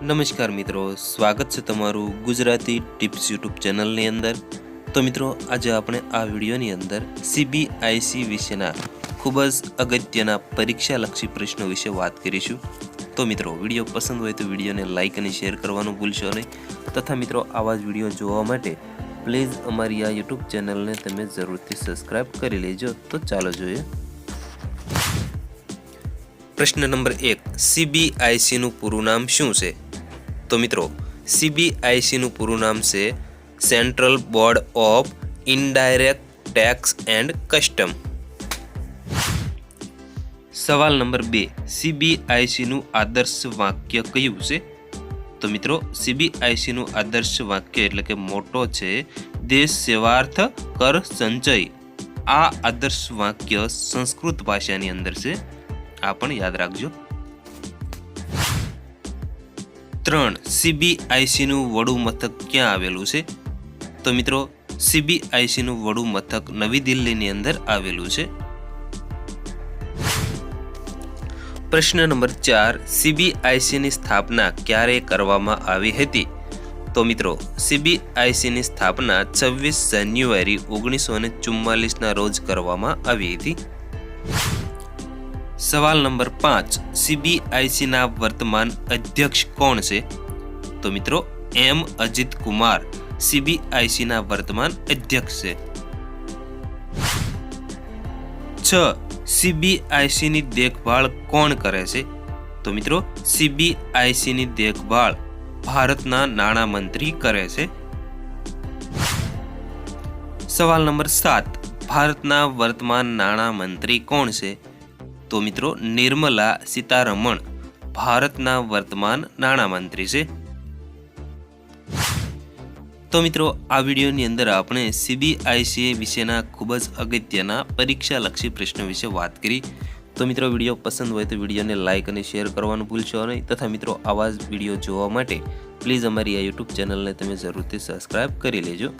નમસ્કાર મિત્રો, સ્વાગત છે તમારું ગુજરાતી ટિપ્સ યુટ્યુબ ચેનલની અંદર. તો મિત્રો, આજે આપણે આ વિડીયોની અંદર સીબીઆઈસી વિશેના ખૂબ જ અગત્યના પરીક્ષાલક્ષી પ્રશ્નો વિશે વાત કરીશું. તો મિત્રો, વીડિયો પસંદ હોય તો વિડીયોને લાઇક અને શેર કરવાનું ભૂલશો નહીં. તથા મિત્રો, આવા જ વીડિયો જોવા માટે પ્લીઝ અમારી આ યુટ્યુબ ચેનલને તમે જરૂરથી સબસ્ક્રાઈબ કરી લેજો. તો ચાલો જોઈએ. પ્રશ્ન નંબર એક સીબીઆઈસીનું પૂરું નામ શું છે? તો મિત્રો સીબીઆઈસીનું પૂરું નામ છે central board of indirect tax and custom સવાલ નંબર બે સીબીઆઈસીનું આદર્શ વાક્ય કયું છે? તો મિત્રો સીબીઆઈસીનું આદર્શ વાક્ય એટલે કે મોટો છે, દેશ સેવાર્થ, કર સંચય. આ આદર્શ વાક્ય સંસ્કૃત ભાષાની અંદર છે. આ પણ યાદ રાખજો. ત્રણ સીબીઆઈસીનું વડું મથક ક્યાં આવેલું છે? તો મિત્રો સીબીઆઈસીનું વડું મથક નવી દિલ્હીની અંદર આવેલું છે. પ્રશ્ન નંબર ચાર સીબીઆઈસીની સ્થાપના ક્યારે કરવામાં આવી હતી? તો મિત્રો સીબીઆઈસીની સ્થાપના છવ્વીસ જાન્યુઆરી ઓગણીસો ચુમ્માલીસના રોજ કરવામાં આવી હતી. સવાલ નંબર પાંચ સીબીઆઈસીના વર્તમાન અધ્યક્ષ કોણ છે? તો મિત્રો એમ અજીત કુમાર સીબીઆઈસીના વર્તમાન અધ્યક્ષ છે. છ સીબીઆઈસીની દેખભાળ કોણ કરે છે? તો મિત્રો સીબીઆઈસીની દેખભાળ ભારતના નાણામંત્રી કરે છે. સવાલ નંબર સાત, ભારતના વર્તમાન નાણામંત્રી કોણ છે? તો મિત્રો, નિર્મલા સીતારમણ ભારતના વર્તમાન નાણામંત્રી છે. તો મિત્રો, આ વિડીયોની અંદર આપણે સીબીઆઈસી વિશેના ખૂબ જ અગત્યના પરીક્ષાલક્ષી પ્રશ્નો વિશે વાત કરી. તો મિત્રો, વીડિયો પસંદ હોય તો વિડીયોને લાઇક અને શેર કરવાનું ભૂલશો નહીં. તથા મિત્રો, આવા જ વીડિયો જોવા માટે પ્લીઝ અમારી આ યુટ્યુબ ચેનલને તમે જરૂરથી સબસ્ક્રાઇબ કરી લેજો.